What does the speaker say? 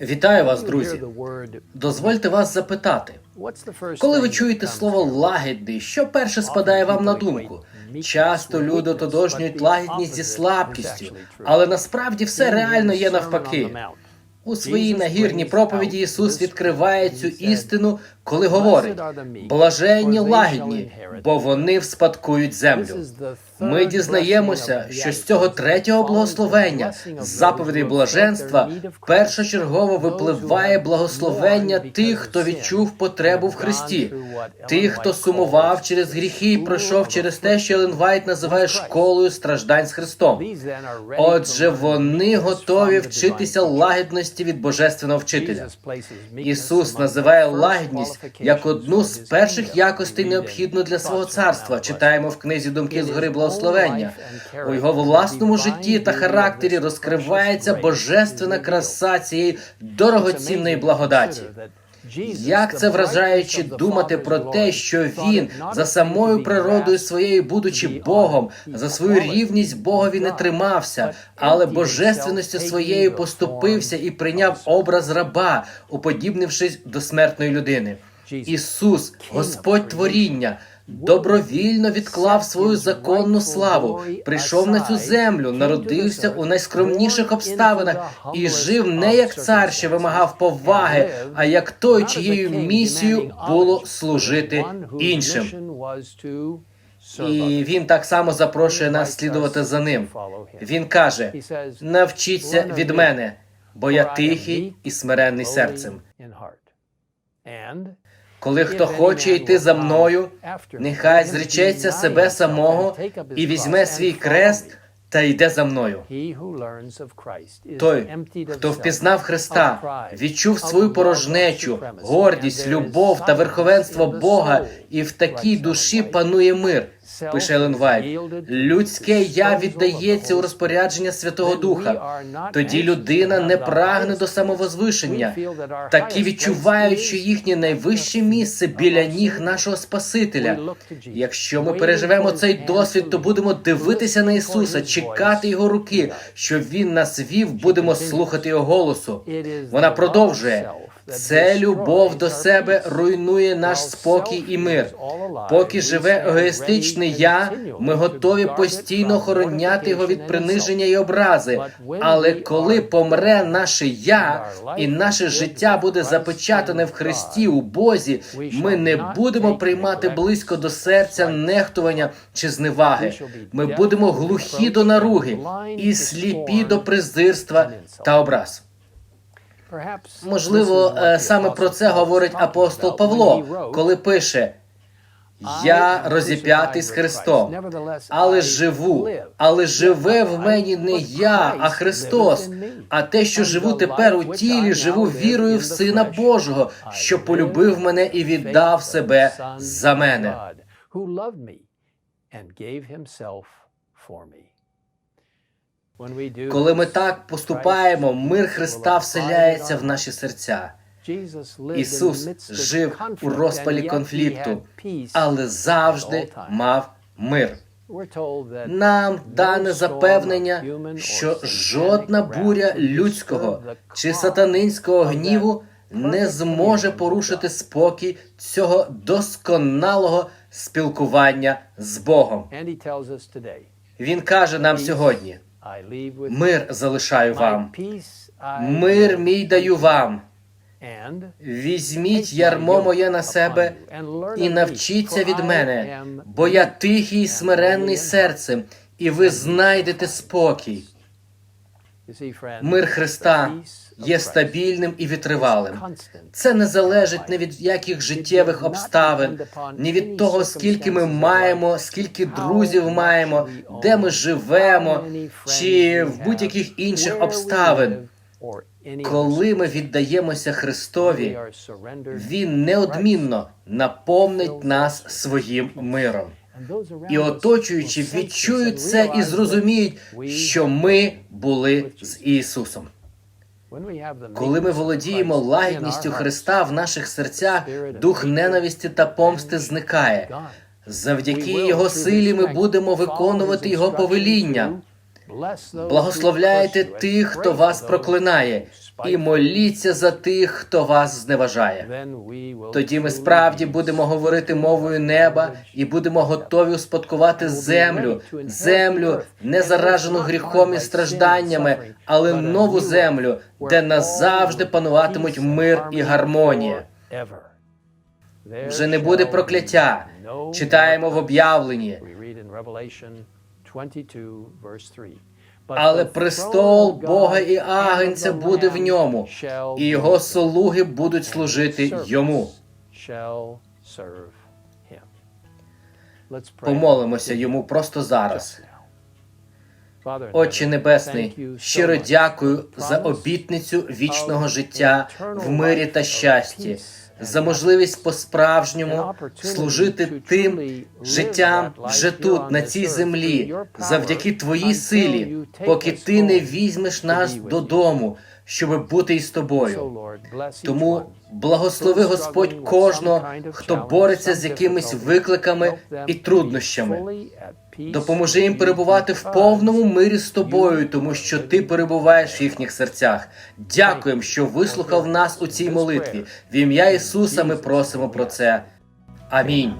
Вітаю вас, друзі. Дозвольте вас запитати, коли ви чуєте слово лагідний, що перше спадає вам на думку? Часто люди отодожнюють лагідність зі слабкістю, але насправді все реально є навпаки. У своїй нагірній проповіді Ісус відкриває цю істину, коли говорить: блаженні лагідні, бо вони вспадкують землю. Ми дізнаємося, що з цього третього благословення, з заповідей блаженства, першочергово випливає благословення тих, хто відчув потребу в Христі, тих, хто сумував через гріхи і пройшов через те, що Елен Вайт називає школою страждань з Христом. Отже, вони готові вчитися лагідності від божественного вчителя. Ісус називає лагідність як одну з перших якостей необхідну для свого царства. Читаємо в книзі Думки з гори благословення. У його власному житті та характері розкривається божественна краса цієї дорогоцінної благодаті. Як це вражаюче думати про те, що він за самою природою своєю, будучи Богом, за свою рівність Богові не тримався, але божественністю своєю поступився і прийняв образ раба, уподібнившись до смертної людини. Ісус, Господь творіння. Добровільно відклав свою законну славу, прийшов на цю землю, народився у найскромніших обставинах і жив не як цар, що вимагав поваги, а як той, чиєю місією було служити іншим. І він так само запрошує нас слідувати за ним. Він каже: навчіться від мене, бо я тихий і смиренний серцем. Коли хто хоче йти за мною, нехай зречеться себе самого і візьме свій крест та йде за мною. Той, хто впізнав Христа, відчув свою порожнечу, гордість, любов та верховенство Бога, і в такій душі панує мир. Пише Елен Вайт. людське я віддається у розпорядження Святого Духа. Тоді людина не прагне до самовозвишення. Такі відчувають, що їхнє найвище місце біля ніг нашого Спасителя. Якщо ми переживемо цей досвід, то будемо дивитися на Ісуса, чекати Його руки, щоб Він нас вів, будемо слухати Його голосу. Вона продовжує. Це любов до себе руйнує наш спокій і мир. Поки живе егоїстичний я, ми готові постійно охороняти його від приниження і образи. Але коли помре наше я і наше життя буде запечатане в Христі у Бозі, ми не будемо приймати близько до серця нехтування чи зневаги. Ми будемо глухі до наруги і сліпі до презирства та образ. Можливо, е, саме про це говорить апостол Павло, коли пише: Я розіп'ятий з Христом, але живу, але живе в мені не я, а Христос. А те, що живу тепер у тілі, живу вірою в Сина Божого, що полюбив мене і віддав себе за мене. Коли ми так поступаємо, мир Христа вселяється в наші серця. Ісус жив у розпалі конфлікту, але завжди мав мир. Нам дане запевнення, що жодна буря людського чи сатанинського гніву не зможе порушити спокій цього досконалого спілкування з Богом. Він каже нам сьогодні: мир залишаю вам, мир мій даю вам. Візьміть ярмо моє на себе і навчіться від мене, бо я тихий і смиренний серцем, і ви знайдете спокій. Мир Христа є стабільним і витривалим. Це не залежить ні від яких життєвих обставин, ні від того, скільки ми маємо, скільки друзів маємо, де ми живемо, чи в будь-яких інших обставин. Коли ми віддаємося Христові, Він неодмінно наповнить нас своїм миром. І оточуючи, відчують це і зрозуміють, що ми були з Ісусом. Коли ми володіємо лагідністю Христа в наших серцях, дух ненависті та помсти зникає. Завдяки Його силі ми будемо виконувати Його повеління. Благословляйте тих, хто вас проклинає, і моліться за тих, хто вас зневажає. Тоді ми справді будемо говорити мовою неба і будемо готові успадкувати землю, землю, не заражену гріхом і стражданнями, але нову землю, де назавжди пануватимуть мир і гармонія. Вже не буде прокляття. Читаємо в об'явленні. Але престол Бога і Агнця буде в ньому, і його слуги будуть служити йому. Помолимося йому просто зараз. Отче Небесний, щиро дякую за обітницю вічного життя в мирі та щасті, за можливість по-справжньому служити тим життям вже тут, на цій землі, завдяки Твоїй силі, поки ти не візьмеш нас додому, щоб бути із тобою. Тому благослови Господь кожного, хто бореться з якимись викликами і труднощами. Допоможи їм перебувати в повному мирі з тобою, тому що ти перебуваєш в їхніх серцях. Дякуємо, що вислухав нас у цій молитві. В ім'я Ісуса ми просимо про це. Амінь.